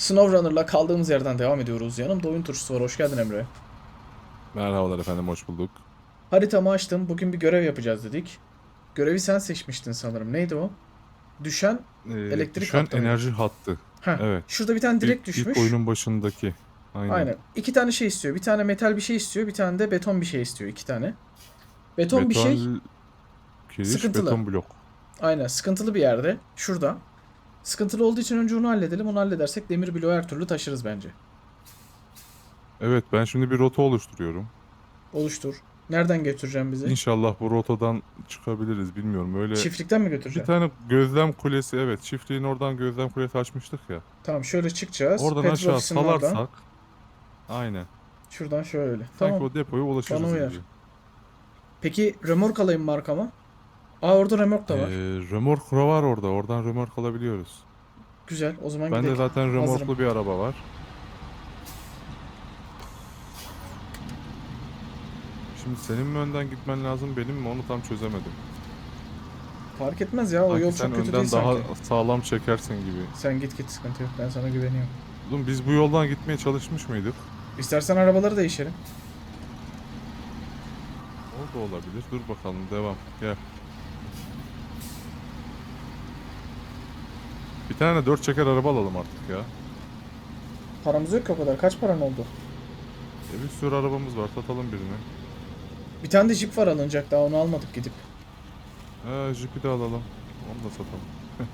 SnowRunner'la kaldığımız yerden devam ediyoruz. Yanımda oyun turşusu var. Hoş geldin Emre. Merhabalar efendim, hoş bulduk. Haritamı açtım. Bugün bir görev yapacağız dedik. Görevi sen seçmiştin sanırım. Neydi o? Düşen... Ee, Elektrik düşen hattı mı? enerji hattı. Heh. Evet. Şurada bir tane direkt İlk- düşmüş. İlk oyunun başındaki. Aynen. Aynen. İki tane şey istiyor. Bir tane metal bir şey istiyor. Bir tane de beton bir şey istiyor. İki tane. Beton, bir şey. Kiriş, sıkıntılı. beton blok. Aynen. Sıkıntılı bir yerde. Şurada. Sıkıntılı olduğu için önce onu halledelim. Onu halledersek demir bloğu her türlü taşırız bence. Evet, ben şimdi bir rota oluşturuyorum. Oluştur. Nereden götüreceğim bizi? İnşallah bu rotadan çıkabiliriz, bilmiyorum. Öyle Çiftlikten mi bir götüreceğim? tane gözlem kulesi, evet. Çiftliğin oradan gözlem kulesi açmıştık ya. Tamam şöyle çıkacağız. Oradan Petrol aşağı ofisinin oradan. salarsak. Aynen. Şuradan şöyle. Sanki Tamam. o depoya ulaşırız Bana uyar. gibi. Peki römork alayım mı arkama? Aa orada römork da var. Ee, römork var orada. Oradan römork alabiliyoruz. Güzel. O zaman Bende gidelim. zaten Hazırım. römorklu bir araba var. Şimdi senin mi önden gitmen lazım benim mi onu tam çözemedim. Fark etmez ya. O Sanki yol sen çok kötü önden değil daha sanki. sağlam çekersin gibi. Sen git git sıkıntı yok. Ben sana güveniyorum. Oğlum biz bu yoldan gitmeye çalışmış mıydık? İstersen arabaları değişelim. O da olabilir. Dur bakalım devam. Gel. Tane dört çeker araba alalım artık ya. Paramız yok ki o kadar. Kaç paran oldu? E bir sürü arabamız var. Satalım birini. Bir tane de jip var alınacak daha onu almadık gidip. Ee, jipi de alalım. Onu da satalım.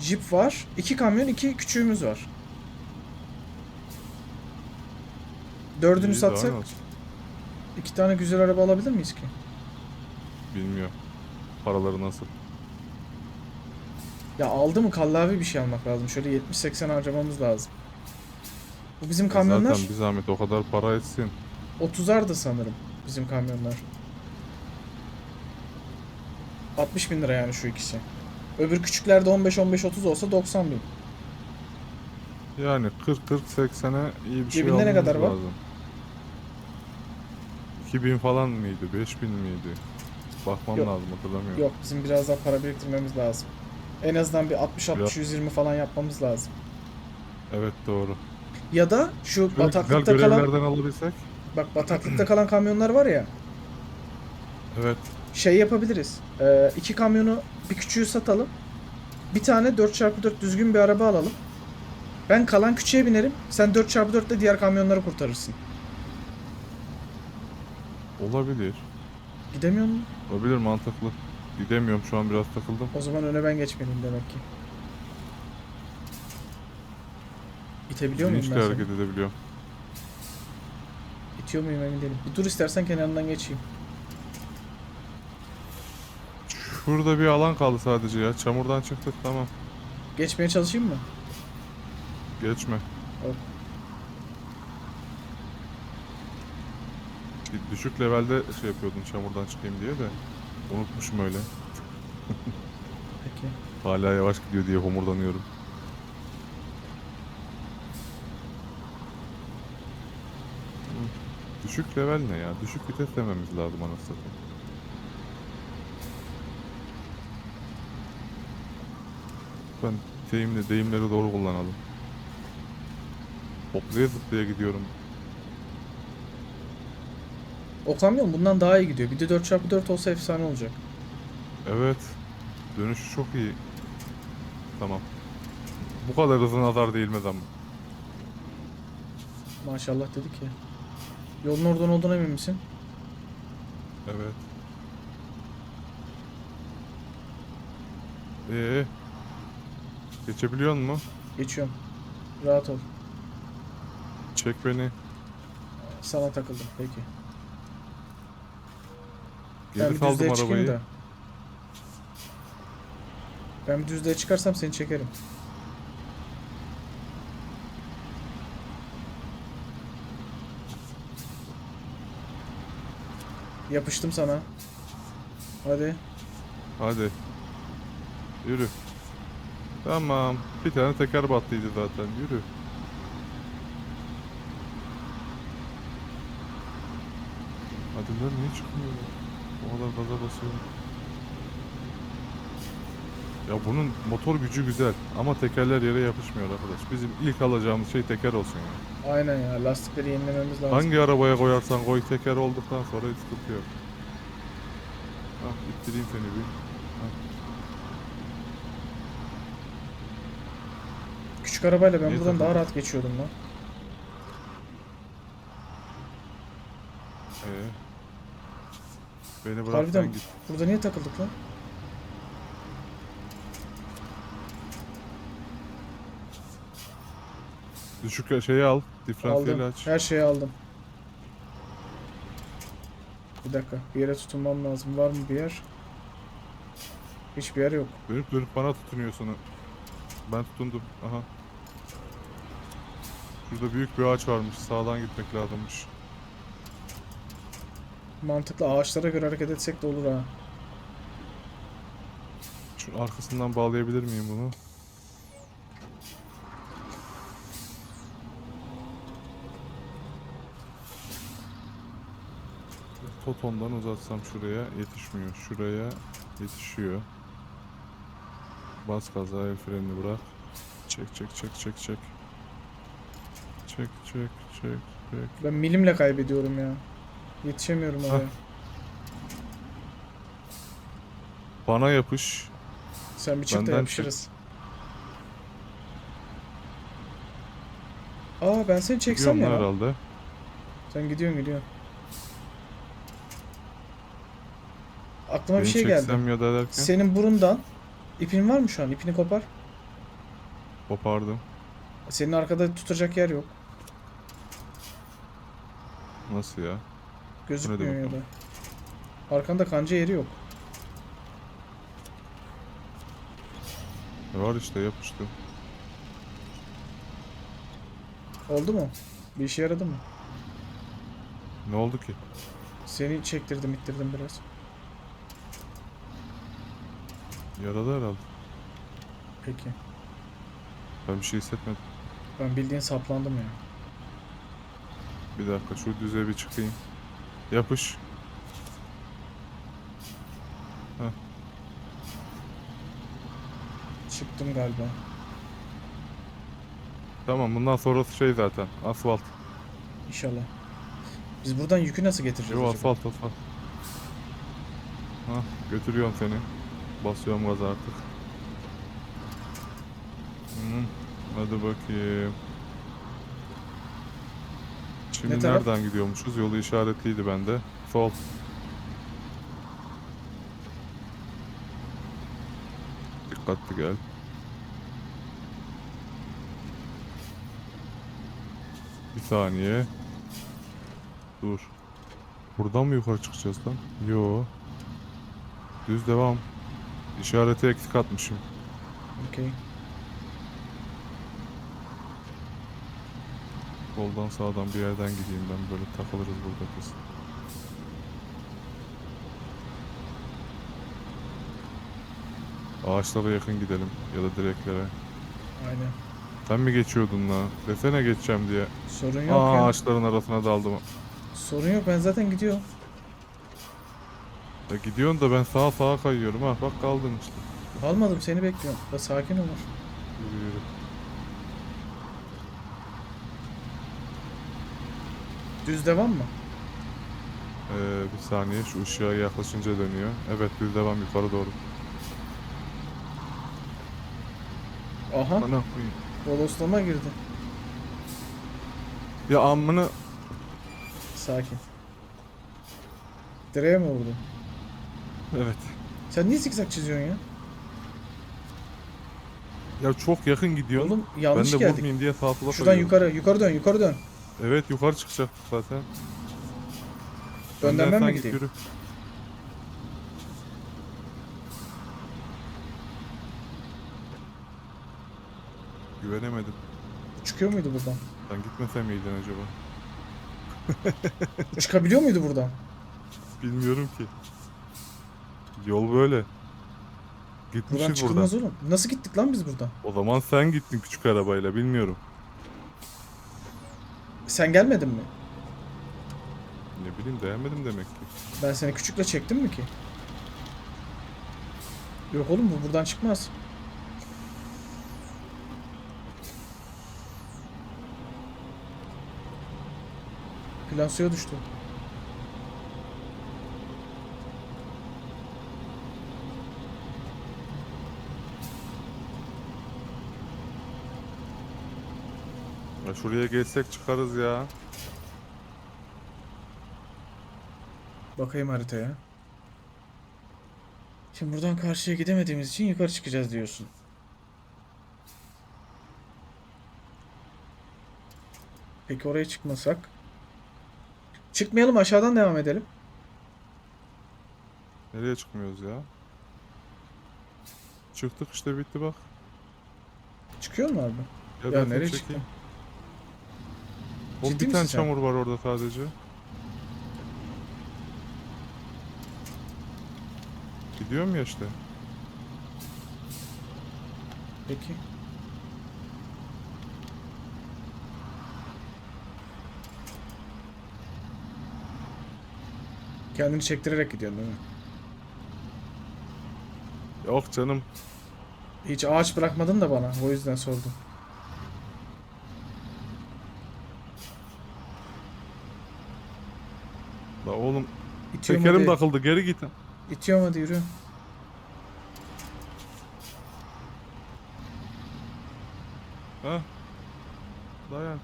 Jip var. iki kamyon iki küçüğümüz var. Dördünü İyi, satsak daha ne olsun? iki tane güzel araba alabilir miyiz ki? Bilmiyorum. Paraları nasıl? Ya aldı mı kallavi bir şey almak lazım. Şöyle 70-80 harcamamız lazım. Bu bizim E kamyonlar Zaten bir zahmet o kadar para etsin. 30'ardı sanırım bizim kamyonlar. 60 bin lira yani şu ikisi. Öbür küçüklerde 15-15-30 olsa 90 bin. Yani 40-40-80'e iyi bir şey Cebinde ne almamız kadar var? lazım. 2000 falan mıydı? 5000 miydi? Bakmam Yok. lazım hatırlamıyorum. Yok bizim biraz daha para biriktirmemiz lazım. En azından bir 60-60-120 Biraz- falan yapmamız lazım. Evet doğru. Ya da şu Şöyle güzel bataklıkta kalan görevlerden alabilsek. bak bataklıkta kalan kamyonlar var ya Evet. şey yapabiliriz. Ee, iki kamyonu bir küçüğü satalım. Bir tane 4x4 düzgün bir araba alalım. Ben kalan küçüğe binerim. Sen 4x4 ile diğer kamyonları kurtarırsın. Olabilir. Gidemiyor musun? Olabilir mantıklı. Gidemiyorum şu an biraz takıldım. O zaman öne ben geçmeliyim demek ki. İtebiliyor muyum ben hareket seni? edebiliyorum. İtiyor muyum emin değilim. Bir dur istersen kenarından geçeyim. Şurada bir alan kaldı sadece ya. Çamurdan çıktık tamam. Geçmeye çalışayım mı? Geçme. Yok. Düşük levelde şey yapıyordun çamurdan çıkayım diye de. Unutmuşum öyle. Peki. Hala yavaş gidiyor diye homurdanıyorum. Düşük level ne ya? Düşük vites dememiz lazım anasını satayım. Ben deyimle deyimleri doğru kullanalım. Hoplaya zıplaya gidiyorum. O kamyon bundan daha iyi gidiyor. Bir de 4x4 olsa efsane olacak. Evet. Dönüşü çok iyi. Tamam. Bu kadar hızlı nazar değilmez ama. Maşallah dedik ya. Yolun oradan olduğuna emin misin? Evet. Ee, geçebiliyor mu? Geçiyorum. Rahat ol. Çek beni. Sana takıldım. Peki. Ben Geri bir saldım düzlüğe çıkayım arabayı. da. Ben bir düzlüğe çıkarsam seni çekerim. Yapıştım sana. Hadi. Hadi. Yürü. Tamam. Bir tane teker battıydı zaten. Yürü. Lan niye çıkmıyor? O kadar gaza basıyorum. Ya bunun motor gücü güzel ama tekerler yere yapışmıyor arkadaş. Bizim ilk alacağımız şey teker olsun ya. Aynen ya lastikleri yenilememiz lazım. Hangi arabaya koyarsan koy teker olduktan sonra hiç sıkıntı yok. Ah ittireyim seni bir. Küçük arabayla ben Niye buradan daha takıldın? rahat geçiyordum lan. Ee, beni bırak Harbiden sen git. burada niye takıldık lan? Düşük şeyi al. Diferansiyeli Aldım. aç. Her şeyi aldım. Bir dakika. Bir yere tutunmam lazım. Var mı bir yer? Hiçbir yer yok. Dönüp dönüp bana tutunuyorsun. Ben tutundum. Aha. Şurada büyük bir ağaç varmış. Sağdan gitmek lazımmış. Mantıklı ağaçlara göre hareket etsek de olur ha. Şu arkasından bağlayabilir miyim bunu? Totondan uzatsam şuraya yetişmiyor. Şuraya yetişiyor. Bas gaza el frenini bırak. Çek çek çek çek çek. Çek çek çek çek. Ben milimle kaybediyorum ya. Yetişemiyorum oraya. Bana yapış. Sen bir çık da Benden yapışırız. Aa ben seni çeksem Gidiyorum ya. lan herhalde. Sen gidiyorsun gidiyorsun. Aklıma Beni bir şey geldi. çeksem ya da derken Senin burundan ipin var mı şu an? İpini kopar. kopardım. Senin arkada tutacak yer yok. Nasıl ya? Gözükmüyor ya da. Arkanda kanca yeri yok. Var işte yapıştı. Oldu mu? Bir işe yaradı mı? Ne oldu ki? Seni çektirdim ittirdim biraz. Yaradı herhalde. Peki. Ben bir şey hissetmedim. Ben bildiğin saplandım ya. Bir dakika şu düze bir çıkayım. Yapış. Çıktım galiba. Tamam bundan sonrası şey zaten. Asfalt. İnşallah. Biz buradan yükü nasıl getireceğiz Yo acaba? asfalt asfalt. Ha götürüyorum seni. Basıyorum gaza artık. Hı, hadi bakayım. Şimdi Ne taraf? nereden gidiyormuşuz? Yolu işaretliydi bende. Sol. Dikkatli gel. Bir saniye. Dur. Buradan mı yukarı çıkacağız lan? Yo. Düz devam. İşareti eksik atmışım. Okey. Soldan sağdan bir yerden gideyim ben böyle takılırız burada kız. Ağaçlara yakın gidelim ya da direklere. Aynen. Sen mi geçiyordun la? Desene geçeceğim diye. Sorun yok Aa ya. ağaçların arasına daldım. Sorun yok ben zaten gidiyorum. Ya gidiyorsun da ben sağa sağa kayıyorum ha. Bak kaldın işte. Almadım seni bekliyorum. Da sakin ol. Yürü yürü. Düz devam mı? Ee, bir saniye şu ışığa yaklaşınca dönüyor. Evet düz devam yukarı doğru. Aha. Ana koyayım. Bodoslama girdi. Ya amına Sakin. Direğe mi vurdun? Evet. Sen niye zikzak çiziyorsun ya? Ya çok yakın gidiyorsun. Oğlum ben yanlış de geldik. vurmayayım diye sağa sola Şuradan kayıyorum. yukarı, yukarı dön, yukarı dön. Evet yukarı çıkacak zaten. Önden ben mi gideyim? yürü. Güvenemedim. Çıkıyor muydu buradan? Sen gitmesem miydin acaba? Çıkabiliyor muydu buradan? Bilmiyorum ki. Yol böyle. Buradan Gitmişiz buradan. çıkılmaz oğlum. Nasıl gittik lan biz buradan? O zaman sen gittin küçük arabayla bilmiyorum. Sen gelmedin mi? Ne bileyim dayanmadım demek ki. Ben seni küçükle çektim mi ki? Yok oğlum bu buradan çıkmaz. Plan düştü. Ya şuraya geçsek çıkarız ya. Bakayım haritaya. Şimdi buradan karşıya gidemediğimiz için yukarı çıkacağız diyorsun. Peki oraya çıkmasak? Çıkmayalım aşağıdan devam edelim. Nereye çıkmıyoruz ya? Çıktık işte bitti bak. Çıkıyor mu abi? Ya seni nereye çıktın? Oğlum Ciddi bir tane misin sen? çamur var orada sadece. Gidiyorum ya işte. Peki. Kendini çektirerek gidiyorsun değil mi? Yok canım. Hiç ağaç bırakmadın da bana. O yüzden sordum. La oğlum İtiyorum tekerim hadi. takıldı geri git. İtiyorum hadi yürü. Ha? Dayan.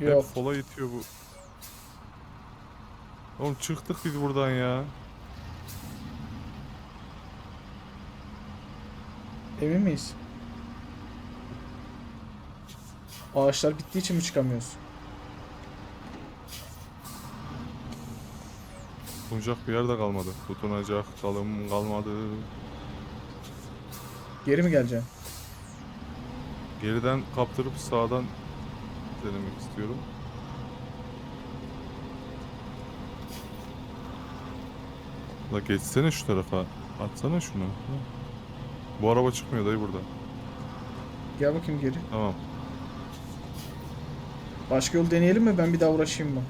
Yok. Hep sola itiyor bu. Oğlum çıktık biz buradan ya. Emin miyiz? Ağaçlar bittiği için mi çıkamıyoruz? Tutunacak bir yer de kalmadı. Tutunacak dalım kalmadı. Geri mi geleceksin? Geriden kaptırıp sağdan denemek istiyorum. La geçsene şu tarafa. Atsana şunu. Bu araba çıkmıyor dayı burada. Gel bakayım geri. Tamam. Başka yol deneyelim mi? Ben bir daha uğraşayım mı?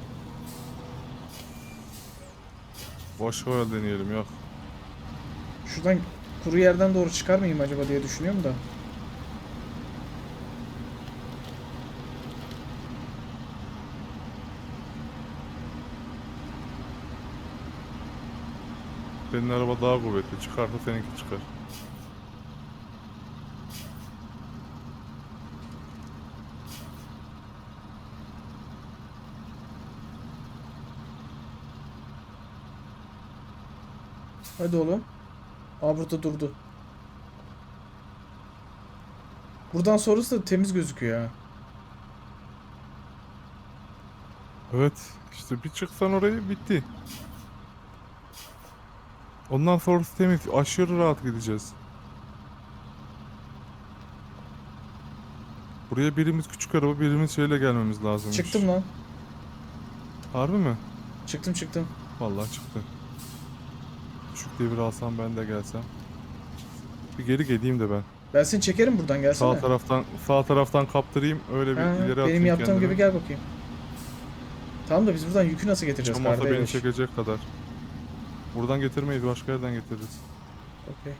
Başka yol deneyelim yok. Şuradan kuru yerden doğru çıkar mıyım acaba diye düşünüyorum da. Senin araba daha kuvvetli. Çıkarsa seninki çıkar. Hadi oğlum. Aa burada durdu. Buradan sonrası da temiz gözüküyor ha. Evet. işte bir çıksan orayı bitti. Ondan sonrası temiz. Aşırı rahat gideceğiz. Buraya birimiz küçük araba, birimiz şeyle gelmemiz lazım. Çıktım lan. Harbi mi? Çıktım çıktım. Vallahi çıktı. Küçük diye bir alsam ben de gelsem. Bir geri geleyim de ben. Ben seni çekerim buradan gelsene. Sağ taraftan sağ taraftan kaptırayım öyle bir Ha, ileri benim atayım yaptığım kendimi. gibi gel bakayım. Tamam da biz buradan yükü nasıl getireceğiz Çam olsa beni kardeş? çekecek kadar. Buradan getirmeyiz başka yerden getiririz. Okey.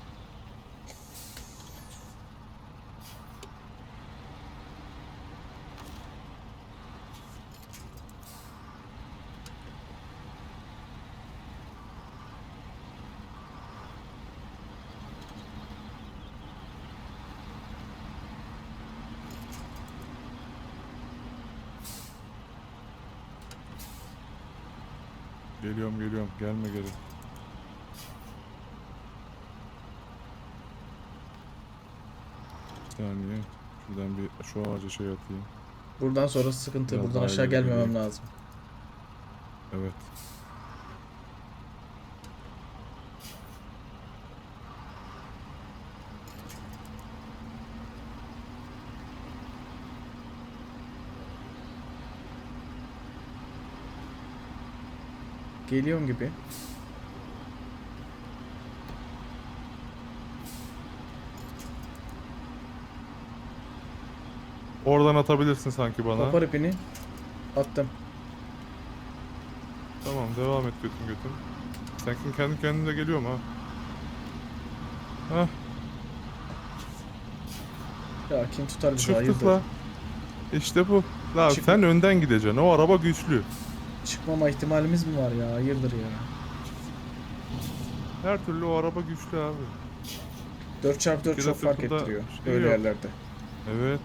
Geliyorum geliyorum gelme geri. Bir saniye. Şuradan bir şu ağaca şey atayım. Buradan sonra sıkıntı. Biraz buradan aşağı gelmemem lazım. Evet. Geliyorum gibi. Oradan atabilirsin sanki bana. Kopar ipini. Attım. Tamam devam et götüm götüm. Sanki kendi kendine geliyor mu ha? Hah Ya kim tutar bizi çıktık hayırdır? la. İşte bu. La sen önden gideceksin. O araba güçlü. Çıkmama ihtimalimiz mi var ya? Hayırdır ya? Her türlü o araba güçlü abi. 4x4 Bir de çok fark ettiriyor. şey Öyle yok. yerlerde. Evet.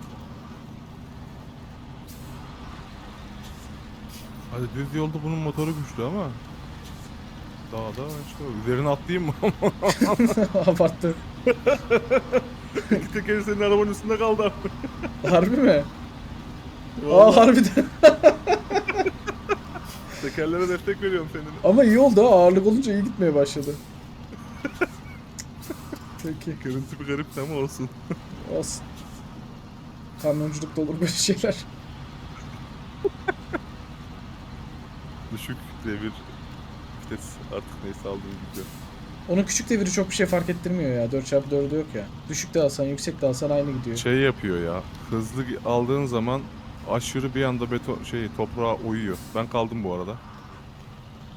Hadi düz yolda bunun motoru güçlü ama Dağda işte üzerine atlayayım mı? Abarttı. İki tekeri senin arabanın üstünde kaldı abi. Harbi mi? Aa Vallahi harbiden. Tekerlere destek veriyorum senin. Ama iyi oldu ha. Ağırlık olunca iyi gitmeye başladı. Peki. Görüntü bir garip ama olsun. Olsun. Kamyonculukta olur böyle şeyler. Düşük devir vites artık neyse aldığım gidiyor. Onun küçük deviri çok bir şey fark ettirmiyor ya. 4x4'ü yok ya. Düşük de alsan, yüksek de alsan aynı gidiyor. Şey yapıyor ya. Hızlı aldığın zaman aşırı bir anda beton şey toprağa uyuyor. Ben kaldım bu arada.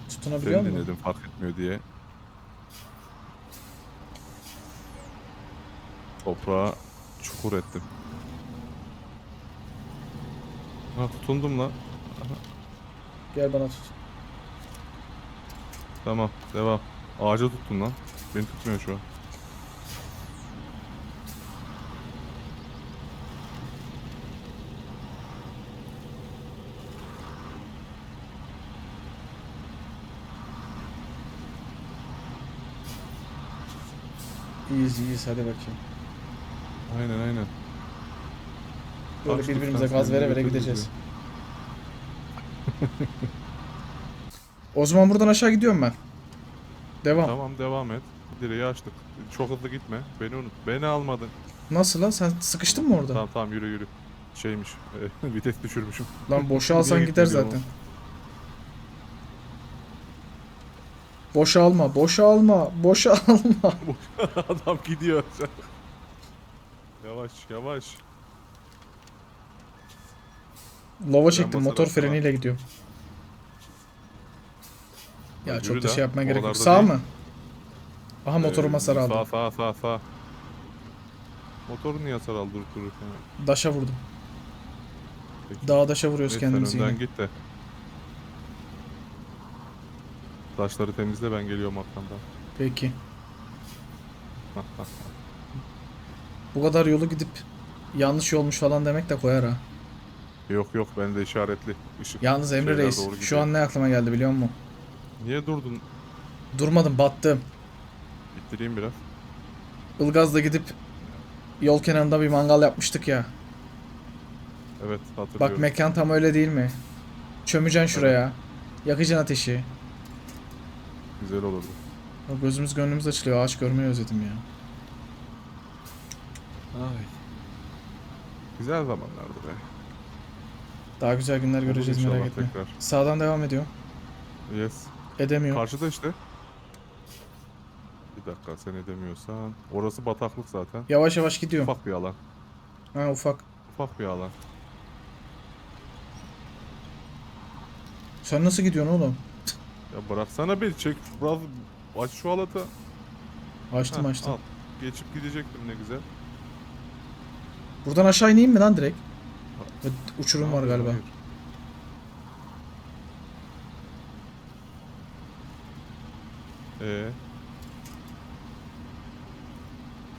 Tutunabiliyor Seni musun? dinledim fark etmiyor diye. Toprağa çukur ettim. Ha tutundum lan. Gel bana tut. Tamam devam. Ağaca tuttun lan. Beni tutmuyor şu an. İyiyiz iyiyiz hadi bakayım. Aynen aynen. Böyle Kaçtık birbirimize gaz vere vere gideceğiz. O zaman buradan aşağı gidiyorum ben. Devam. Tamam devam et. Direği açtık. Çok hızlı gitme. Beni unut. Beni almadın. Nasıl lan? Sen sıkıştın mı orada? Tamam tamam yürü yürü. Şeymiş. vites düşürmüşüm. Lan boşa alsan gider zaten. Boşa alma, boşa alma, boşa alma. Adam gidiyor. yavaş yavaş. Lova çektim, motor var. freniyle gidiyorum. Ya Hadi çok yürü da şey yapman gerek yok. Sağ değil. mı? Aha motorum Ee, hasar aldı. Sağ sağ sağ sağ. Motoru niye hasar aldı durup dururken? Daşa vurdum. Peki. Dağa daşa vuruyoruz Neyse, kendimizi önden yine. git de. Taşları temizle ben geliyorum arkandan. Peki. Bu kadar yolu gidip yanlış yolmuş falan demek de koyar ha. yok yok bende işaretli. Işık. Yalnız Emre şeyler Reis doğru şu gidiyor. an ne aklıma geldi biliyor musun? Niye durdun? Durmadım battım. İttireyim biraz. Ilgaz'da gidip yol kenarında bir mangal yapmıştık ya. Evet hatırlıyorum. Bak mekan tam öyle değil mi? Çömeceksin şuraya. Yakacaksın ateşi. Güzel olurdu. O gözümüz gönlümüz açılıyor. Ağaç görmeyi özledim ya. Ay. Güzel zamanlardı be. Daha güzel günler Olur göreceğiz merak etme. Tekrar. Sağdan devam ediyor. Yes. Edemiyor. Karşıda işte. Bir dakika sen edemiyorsan. Orası bataklık zaten. Yavaş yavaş gidiyor. Ufak bir alan. Ha ufak. Ufak bir alan. Sen nasıl gidiyorsun oğlum? Ya bıraksana bir çek. Biraz aç şu alata. Açtım Heh, açtım. al. Geçip gidecektim ne güzel. Buradan aşağı ineyim mi lan direkt? Ve Uçurum var Hayır, galiba. hayır. Ee,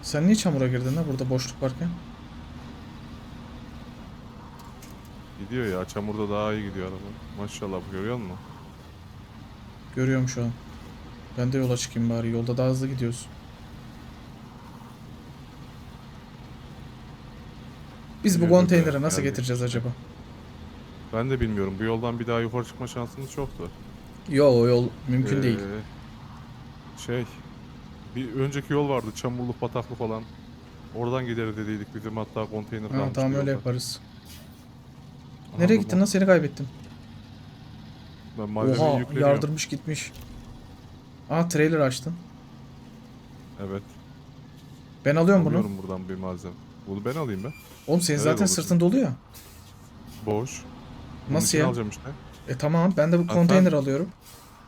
Sen niye çamura girdin lan burada boşluk varken? gidiyor ya. Çamurda daha iyi gidiyor araba. Maşallah bu görüyor musun? Görüyorum şu an. Ben de yola çıkayım bari. Yolda daha hızlı gidiyoruz. Biz bu konteyneri nasıl getireceğiz acaba? Ben de bilmiyorum. Bu yoldan bir daha yukarı çıkma şansımız çoktu. Yo o yol mümkün değil. Ee, Şey, bir önceki yol vardı. Çamurluk, bataklık falan. Oradan gideriz dediydik bizim hatta konteyner Ha, kalmıştı tamam öyle yolda. yaparız. Aha, Nereye bu- gittin lan seni kaybettim. Ben malzemeyi Oha yükleniyorum. yardırmış gitmiş. Aa trailer açtın. Evet. Ben alıyorum bunu. Alıyorum buradan bir malzeme. Bunu ben alayım ben. Oğlum senin Öyle zaten olur. sırtın dolu ya. Boş. Bunun Nasıl içine ya? alacağım işte. E tamam ben de bu konteyner alıyorum.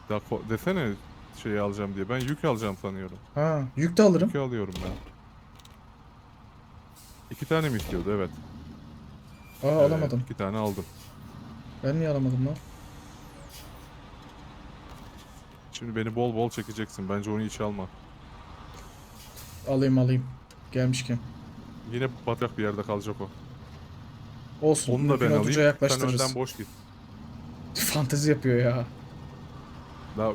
Ya ko- desene şeyi alacağım diye. Ben yük alacağım sanıyorum. Ha yük de alırım. Yükü alıyorum ben. İki tane mi istiyordu? Evet. Aa Evet, alamadım. iki tane aldım. Ben niye alamadım lan? Şimdi beni bol bol çekeceksin. Bence onu hiç alma. Alayım alayım. Gelmişken. Yine batacak bir yerde kalacak o. Olsun. Onu da ben alayım. Sen yaklaştırırız. önden boş git. Fantezi yapıyor ya. Daha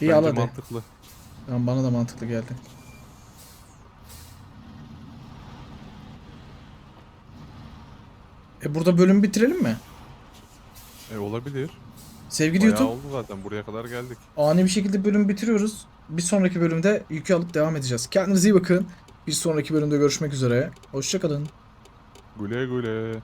İyi al bence hadi. mantıklı. Tamam, bana da mantıklı geldi. E burada bölümü bitirelim mi? E olabilir. Sevgili Bayağı YouTube oldu zaten. Buraya kadar geldik. ani bir şekilde bölümü bitiriyoruz. Bir sonraki bölümde yükü alıp devam edeceğiz. Kendinize iyi bakın. Bir sonraki bölümde görüşmek üzere. Hoşçakalın. Güle güle.